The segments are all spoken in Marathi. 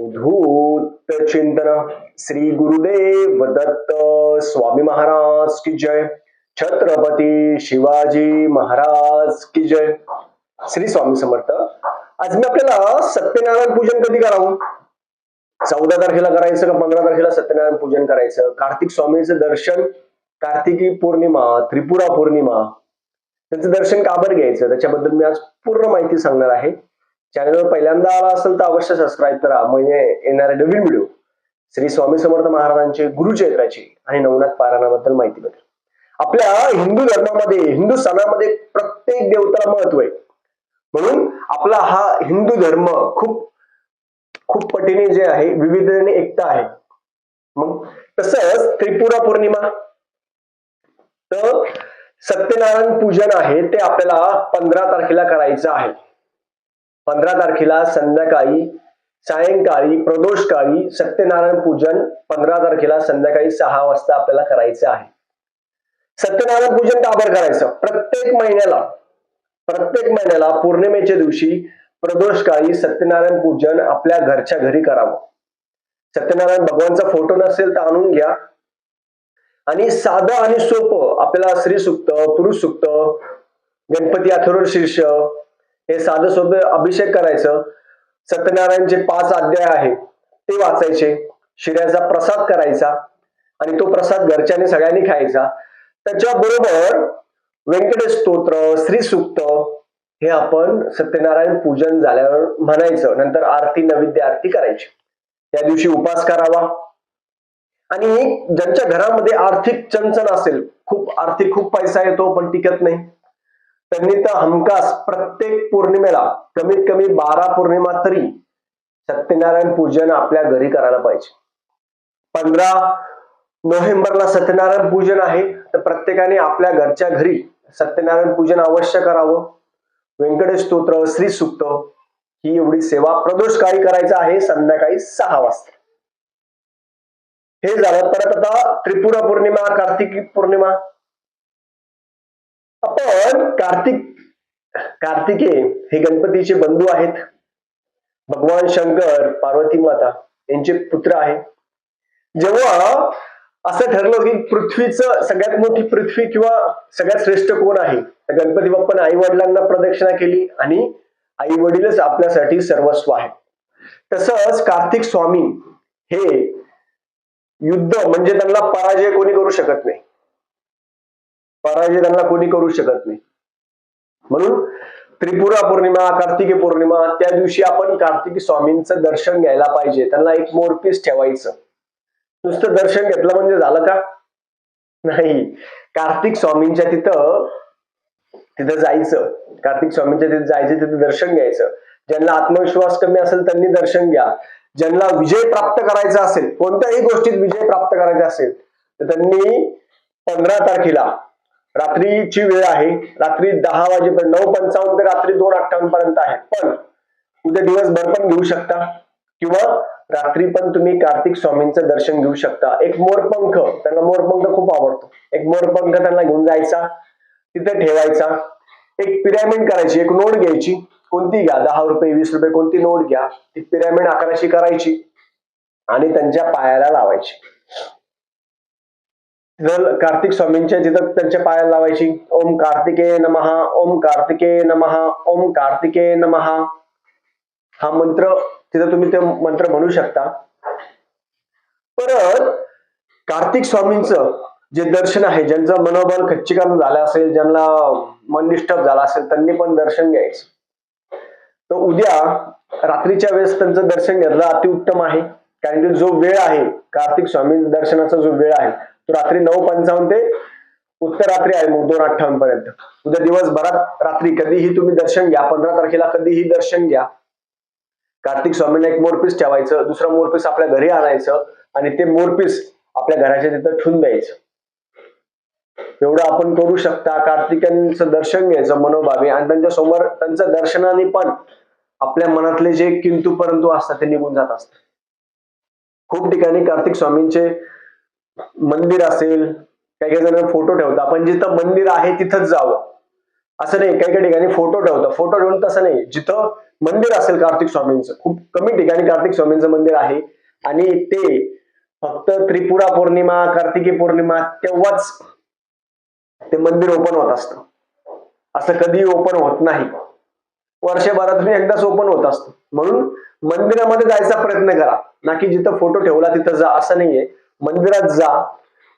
अवधूत चिंतन श्री गुरुदेव दत्त स्वामी महाराज की जय। छत्रपती शिवाजी महाराज की जय। श्री स्वामी समर्थ। आज मी आपल्याला सत्यनारायण पूजन कधी करावं? चौदा तारखेला करायचं का पंधरा तारखेला सत्यनारायण पूजन करायचं? कार्तिक स्वामींचं दर्शन कार्तिकी पौर्णिमा त्रिपुरा पौर्णिमा त्यांचं दर्शन का बरं घ्यायचं? त्याच्याबद्दल मी आज पूर्ण माहिती सांगणार आहे. चॅनलवर पहिल्यांदा आला असेल तर अवश्य सबस्क्राईब करा. म्हणजे येणारे नवीन व्हिडिओ श्री स्वामी समर्थ महाराजांचे गुरुचैत्राची आणि नवनाथ पारायणाबद्दल माहिती मिळेल आपल्या हिंदू धर्मामध्ये हिंदू सणामध्ये प्रत्येक देवताला महत्त्व आहे. म्हणून आपला हा हिंदू धर्म खूप खूप पटीने जे आहे विविधतेने एकता आहे. मग तसंच त्रिपुरा पौर्णिमा. तर सत्यनारायण पूजन आहे ते आपल्याला पंधरा तारखेला करायचं आहे. पंधरा तारखेला संध्याकाळी सायंकाळी प्रदोषकाळी सत्यनारायण पूजन पंधरा तारखेला संध्याकाळी सहा वाजता आपल्याला करायचं आहे. सत्यनारायण पूजन का बरं करायचं? प्रत्येक महिन्याला प्रत्येक महिन्याला पौर्णिमेच्या दिवशी प्रदोषकाळी सत्यनारायण पूजन आपल्या घरच्या घरी करावं. सत्यनारायण भगवानचा फोटो नसेल तर आणून घ्या. आणि साधं आणि सोपं आपल्याला श्री सुक्त पुरुष सुक्त गणपती अथर्व शीर्ष हे साधं सोपे अभिषेक करायचं. सत्यनारायणचे पाच अध्याय आहेत ते वाचायचे. शिऱ्याचा प्रसाद करायचा आणि तो प्रसाद घरच्याने सगळ्यांनी खायचा. त्याच्याबरोबर व्यंकटेश स्तोत्र श्री सुक्त हे आपण सत्यनारायण पूजन झाल्यावर म्हणायचं. नंतर आरती नैवेद्य आरती करायची. त्या दिवशी उपास करावा. आणि ज्यांच्या घरामध्ये आर्थिक चंचन असेल खूप आर्थिक खूप पैसा येतो पण टिकत नाही. त्यांनी तर हमखास प्रत्येक पौर्णिमेला कमीत कमी बारा पौर्णिमा तरी सत्यनारायण पूजन आपल्या घरी करायला पाहिजे. पंधरा नोव्हेंबरला सत्यनारायण पूजन आहे तर प्रत्येकाने आपल्या घरच्या घरी सत्यनारायण पूजन अवश्य करावं. व्यंकटेश स्तोत्र श्री सुक्त ही एवढी सेवा प्रदोष काळी करायचं आहे संध्याकाळी सहा वाजता. हे झालं. परत आता त्रिपुरा पौर्णिमा कार्तिकी पौर्णिमा आपण कार्तिक कार्तिके हे गणपतीचे बंधू आहेत. भगवान शंकर पार्वती माता यांचे पुत्र आहे. जेव्हा असं ठरलं की पृथ्वीचं सगळ्यात मोठी पृथ्वी किंवा सगळ्यात श्रेष्ठ कोण आहे? तर गणपती बाप्पाने आई वडिलांना प्रदक्षिणा केली आणि आई वडीलच आपल्यासाठी सर्वस्व आहे तसंच कार्तिक स्वामी हे युद्ध म्हणजे त्यांना पराजय कोणी करू शकत नाही. पराजय त्यांना कोणी करू शकत नाही. म्हणून त्रिपुरा पौर्णिमा कार्तिकी पौर्णिमा त्या दिवशी आपण कार्तिकी स्वामींचं दर्शन घ्यायला पाहिजे. त्यांना एक मोरपीस ठेवायचं. नुसतं दर्शन घेतलं म्हणजे झालं का? नाही. कार्तिक स्वामींच्या तिथं तिथं जायचं. कार्तिक स्वामींच्या तिथे जायचं तिथं दर्शन घ्यायचं. ज्यांना आत्मविश्वास कमी असेल त्यांनी दर्शन घ्या. ज्यांना विजय प्राप्त करायचा असेल कोणत्याही गोष्टीत विजय प्राप्त करायचा असेल तर त्यांनी पंधरा तारखेला रात्रीची वेळ आहे. रात्री दहा वाजेपर्यंत नऊ पंचावन्न ते रात्री दोन अठ्ठावन्न पर्यंत आहे. पण उद्या दिवसभर पण घेऊ शकता. किंवा रात्री पण तुम्ही कार्तिक स्वामींचं दर्शन घेऊ शकता. एक मोरपंख त्यांना मोरपंख खूप आवडतो. एक मोरपंख त्यांना घेऊन जायचा तिथे ठेवायचा. एक पिरॅमिड करायची एक नोट घ्यायची. कोणती घ्या? दहा रुपये वीस रुपये कोणती नोट घ्या? ती पिरॅमिड आकाराची करायची आणि त्यांच्या पायाला लावायची. जर कार्तिक स्वामींच्या तिथं त्यांच्या पायाला लावायची ओम कार्तिके नमहा ओम कार्तिके नमहा ओम कार्तिके नमहा हा मंत्र तिथं तुम्ही ते मंत्र म्हणू शकता. परत कार्तिक स्वामींचं जे दर्शन आहे ज्यांचं मनोबल खच्चीकरण झालं असेल ज्यांना मन डिस्टर्ब झाला असेल त्यांनी पण दर्शन घ्यायचं. तर उद्या रात्रीच्या वेळेस त्यांचं दर्शन घेतलं अतिउत्तम आहे. कारण की जो वेळ आहे कार्तिक स्वामी दर्शनाचा जो वेळ आहे रात्री नऊ पंचावन्न ते उत्तर रात्री आहे मग दोन अठ्ठावन्न पर्यंत. उद्या दिवसभरात रात्री कधीही तुम्ही दर्शन घ्या पंधरा तारखेला कधीही दर्शन घ्या. कार्तिक स्वामींना एक मोरपीस ठेवायचं दुसरं मोरपीस आपल्या घरी आणायचं आणि ते मोरपीस आपल्या घराच्या तिथं ठेवून द्यायचं. एवढं आपण करू शकता. कार्तिकांचं दर्शन घ्यायचं मनोभावी आणि त्यांच्यासमोर त्यांचं दर्शनाने पण आपल्या मनातले जे किंतू परंतु असतात ते निघून जात असतात. खूप ठिकाणी कार्तिक स्वामींचे मंदिर असेल काही काही जण फोटो ठेवतात. आपण जिथं मंदिर आहे तिथंच जावं. असं नाही काही काही ठिकाणी फोटो ठेवतात. फोटो ठेवून तसं नाही. जिथं मंदिर असेल कार्तिक स्वामींचं खूप कमी ठिकाणी कार्तिक स्वामींचं मंदिर आहे. आणि ते फक्त त्रिपुरा पौर्णिमा कार्तिकी पौर्णिमा तेव्हाच ते मंदिर ओपन होत असतं. असं कधी ओपन होत नाही. वर्षभरातून एकदाच ओपन होत असतं. म्हणून मंदिरामध्ये जायचा प्रयत्न करा. ना की जिथं फोटो ठेवला तिथं जा. असं नाहीये. मंदिरात जा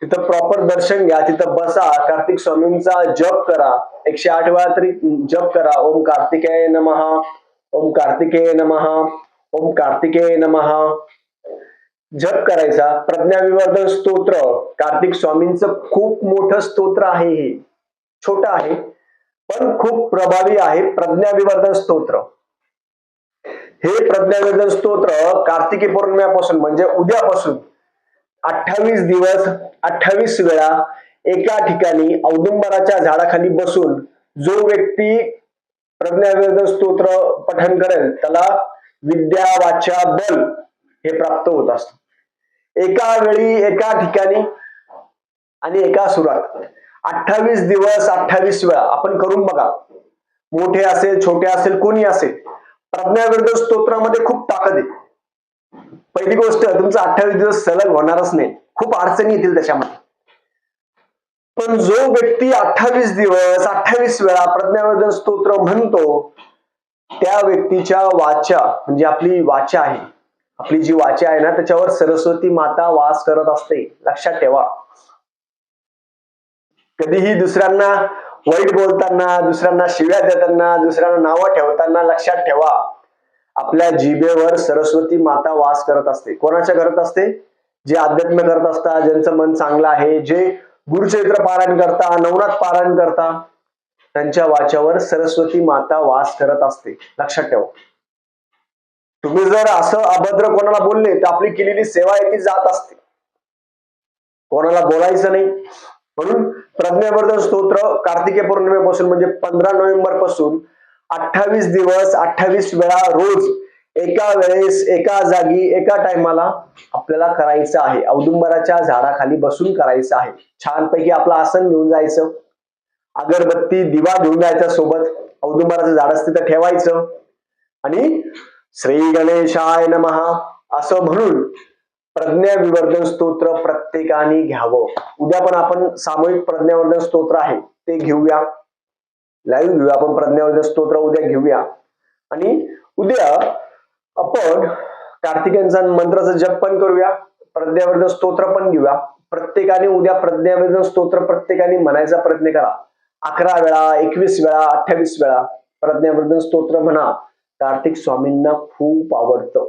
तिथं प्रॉपर दर्शन घ्या तिथं बसा कार्तिक स्वामींचा जप करा. एकशे आठ वेळा तरी जप करा. ओम कार्तिकेय नमहा ओम कार्तिकेय नमहा ओम कार्तिकेय नमहा जप करायचा. प्रज्ञाविवर्धन स्तोत्र. कार्तिक स्वामींचं खूप मोठं स्तोत्र आहे हे. छोटं आहे पण खूप प्रभावी आहे प्रज्ञाविवर्धन स्तोत्र. हे प्रज्ञाविवर्धन स्तोत्र कार्तिकी पौर्णिमेपासून म्हणजे उद्यापासून अठ्ठावीस दिवस अठ्ठावीस वेळा एका ठिकाणी औदुंबराच्या झाडाखाली बसून जो व्यक्ती प्रज्ञाविवर्धन स्तोत्र पठन करेल त्याला विद्या वाचा बल हे प्राप्त होत असत. एका वेळी एका ठिकाणी आणि एका सुरात. अठ्ठावीस दिवस अठ्ठावीस वेळा. आपण करून बघा. मोठे असेल छोटे असेल कोणी असेल प्रज्ञाविवर्धन स्तोत्रामध्ये खूप ताकद आहे. पहिली गोष्ट तुमचा अठ्ठावीस दिवस सलग होणारच नाही. खूप अडचणी येतील त्याच्यामध्ये. पण जो व्यक्ती अठ्ठावीस दिवस अठ्ठावीस वेळा प्रज्ञावर्धन स्तोत्र म्हणतो त्या व्यक्तीच्या वाचा म्हणजे आपली वाचा आहे. आपली जी वाचा आहे ना त्याच्यावर सरस्वती माता वास करत असते. लक्षात ठेवा. कधीही दुसऱ्यांना वाईट बोलताना दुसऱ्यांना शिव्या देताना दुसऱ्यांना नावं ठेवताना लक्षात ठेवा. आपल्या जिभेवर सरस्वती माता वास करत असते. कोणाच्या करत असते? जे अध्यात्म करत असतात ज्यांचं मन चांगलं आहे जे गुरुचरित्र पारायण करता नवनाथ पारायण करता त्यांच्या वाच्यावर सरस्वती माता वास करत असते. लक्षात ठेवा. तुम्ही जर असं अभद्र कोणाला बोलले तर आपली केलेली सेवा आहे ती जात असते. कोणाला बोलायचं नाही. म्हणून प्रज्ञावर्धन स्तोत्र कार्तिकी पौर्णिमेपासून म्हणजे पंधरा नोव्हेंबरपासून अठ्ठावीस दिवस अठ्ठावीस वेळा रोज एका वेळेस एका जागी एका टायमाला आपल्याला करायचं आहे. औदुंबराच्या झाडाखाली बसून करायचं आहे. छानपैकी आपलं आसन घेऊन जायचं. अगरबत्ती दिवा घेऊन जायचा सोबत. औदुंबराचं झाड असते तर ठेवायचं. आणि श्री गणेशाय नमहा असं म्हणून प्रज्ञा विवर्धन स्तोत्र प्रत्येकाने घ्यावं. उद्या पण आपण सामूहिक प्रज्ञावर्धन स्तोत्र आहे. ते घेऊया. लाईव्ह घेऊया आपण प्रज्ञावर्धन स्तोत्र उद्या घेऊया. आणि उद्या आपण कार्तिकांचा मंत्राचा जप पण करूया प्रज्ञावर्धन स्तोत्र पण घेऊया. प्रत्येकाने उद्या प्रज्ञावर्धन स्तोत्र प्रत्येकाने म्हणायचा प्रयत्न करा. अकरा वेळा एकवीस वेळा अठ्ठावीस वेळा प्रज्ञावर्धन स्तोत्र म्हणा. कार्तिक स्वामींना खूप आवडतं.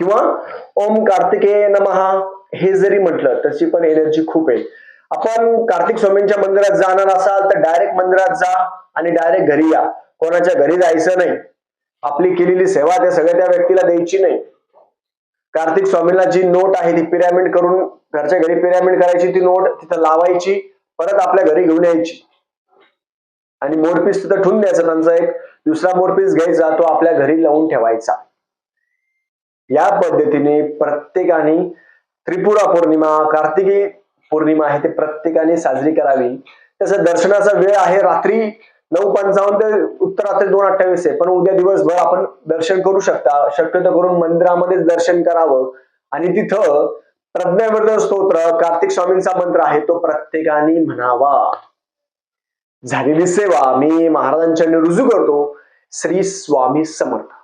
किंवा ओम कार्तिकेय नमहा हे जरी म्हटलं तशी पण एनर्जी खूप आहे. आपण कार्तिक स्वामींच्या मंदिरात जाणार असाल तर डायरेक्ट मंदिरात जा आणि डायरेक्ट घरी या. कोणाच्या घरी जायचं नाही. आपली केलेली सेवा त्या सगळ्या त्या व्यक्तीला द्यायची नाही. कार्तिक स्वामींना जी नोट आहे ती पिरॅमिड करून घरच्या घरी पिरॅमिड करायची ती नोट तिथं लावायची परत आपल्या घरी घेऊन यायची. आणि मोरपीस तिथं ठेवून द्यायचा. त्यांचा एक दुसरा मोरपीस घ्यायचा तो आपल्या घरी लावून ठेवायचा. या पद्धतीने प्रत्येकाने त्रिपुरा पौर्णिमा कार्तिकी पौर्णिमा आहे ते प्रत्येकाने साजरी करावी. तसं दर्शनाचा वेळ आहे रात्री नऊ पंचावन्न ते उत्तर रात्री दोन अठ्ठावीस आहे. पण उद्या दिवसभर आपण दर्शन करू शकता. शक्यतो करून मंदिरामध्येच दर्शन करावं. आणि तिथं प्रज्ञावर्धन स्तोत्र कार्तिक स्वामींचा मंत्र आहे तो प्रत्येकाने म्हणावा. झालेली सेवा मी महाराजांच्या रुजू करतो. श्री स्वामी समर्थ.